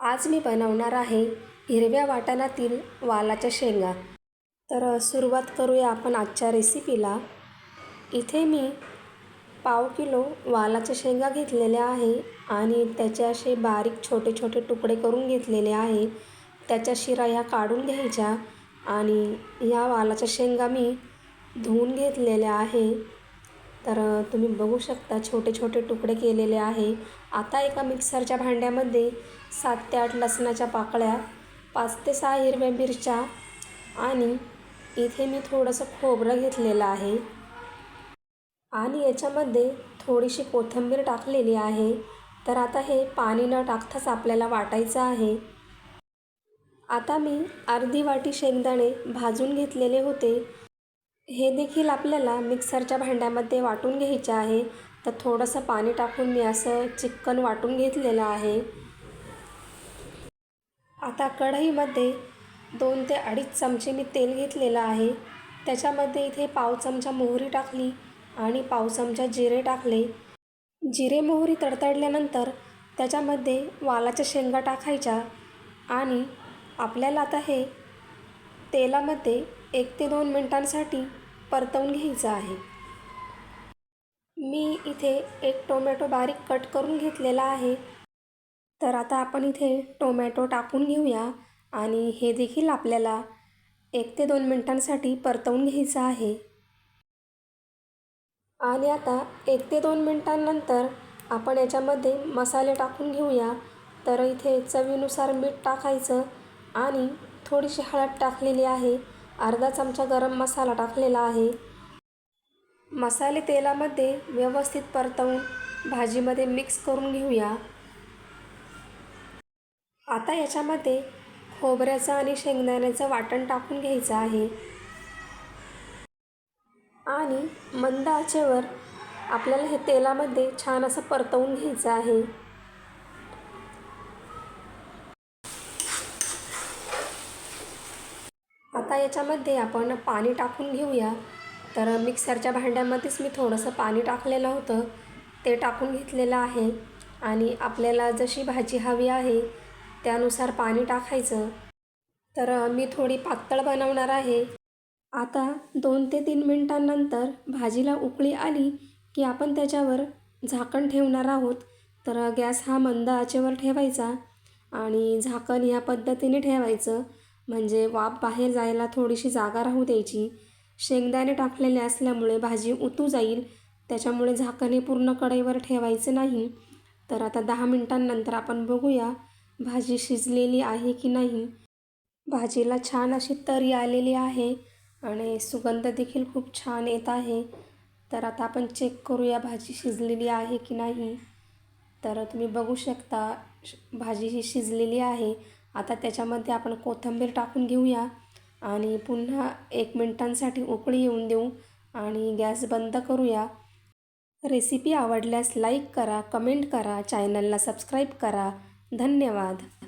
आज मी बनवणार आहे हिरव्या वाटाणातील वालाच्या शेंगा. तर सुरुवात करूया आपण आजच्या रेसिपीला इथे मी पाव किलो वालाच्या शेंगा घेतलेल्या आहे आणि त्याचे असे बारीक छोटे छोटे तुकडे करून घेतलेले आहे. त्याच्या शिरा ह्या काढून घ्यायच्या आणि ह्या वालाच्या शेंगा मी धुवून घेतलेल्या आहे. तर तुम्ही बघू शकता छोटे छोटे तुकडे केलेले आहे. आता एका मिक्सरच्या भांड्यामध्ये सात ते आठ लसणाच्या पाकळ्या पाच ते सहा हिरव्या मिरच्या आणि इथे मी थोडंसं खोबरं घेतलेलं आहे. आणि याच्यामध्ये थोडीशी कोथिंबीर टाकलेली आहे. तर आता हे पाणी न टाकताच आपल्याला वाटायचं आहे. आता मी अर्धी वाटी शेंगदाणे भाजून घेतलेले होते. हे देखील आपल्याला मिक्सरच्या भांड्यामध्ये वाटून घ्यायचे आहे. तर थोडंसं पाणी टाकून मी असं चिकन वाटून घेतलेलं आहे. आता कढईमध्ये दोन ते अडीच चमचे मी तेल घेतलेलं आहे. त्याच्यामध्ये इथे पाव चमचा मोहरी टाकली आणि पाव चमचा जिरे टाकले. जिरे मोहरी तडतडल्यानंतर त्याच्यामध्ये वालाच्या शेंगा टाकायच्या आणि आपल्याला आता हे तेलामध्ये एक ते दोन मिनटांसाठी परतवून घ्यायचं आहे. मी इथे एक टोमॅटो बारीक कट करून घेतलेला आहे. तर आता आपण इथे टोमॅटो टाकून घेऊया आणि हे देखील आपल्याला एक ते दोन मिनटांसाठी परतवून घ्यायचं आहे. आणि आता एक ते दोन मिनटांनंतर आपण याच्यामध्ये मसाले टाकून घेऊया. तर इथे चवीनुसार मीठ टाकायचं आणि थोडीशी हळद टाकलेली आहे. अर्धा चमचा गरम मसाला टाकलेला आहे. मसाले तेलामध्ये व्यवस्थित परतवून भाजीमध्ये मिक्स करून घेऊया. आता याच्यामध्ये खोबऱ्याचं आणि शेंगदाण्याचं वाटण टाकून घ्यायचं आहे. आणि मंद आचेवर आपल्याला हे तेलामध्ये छान असं परतवून घ्यायचं आहे. आता याच्यामध्ये आपण पाणी टाकून घेऊया. तर मिक्सरच्या भांड्यामध्येच मी थोडंसं पाणी टाकलेलं होतं. ते टाकून घेतलेलं आहे. आणि आपल्याला जशी भाजी हवी आहे त्यानुसार पाणी टाकायचं. तर मी थोडी पातळ बनवणार आहे. आता दोन ते तीन मिनटांनंतर भाजीला उकळी आली की आपण त्याच्यावर झाकण ठेवणार आहोत. तर गॅस हा मंद आचेवर ठेवायचा आणि झाकण ह्या पद्धतीने ठेवायचं. म्हणजे वाफ बाहेर जायला थोडीशी जागा राहू द्यायची. शेंगदाणे टाकलेले असल्यामुळे भाजी उतू जाईल. त्याच्यामुळे झाकणे पूर्ण कढईवर ठेवायचं नाही. तर आता दहा मिनटांनंतर आपण बघूया भाजी शिजलेली आहे की नाही. भाजीला छान अशी तरी आलेली आहे आणि सुगंध देखील खूप छान येत आहे. तर आता आपण चेक करूया भाजी शिजलेली आहे की नाही. तर तुम्ही बघू शकता भाजी ही शिजलेली आहे. आता त्याच्यामध्ये आपण कोथिंबीर टाकून घेऊया. आणि पुन्हा एक मिनटांसाठी उकळी येऊन देऊ आणि गॅस बंद करूया. रेसिपी आवडल्यास लाईक करा कमेंट करा चॅनलला सबस्क्राईब करा. धन्यवाद.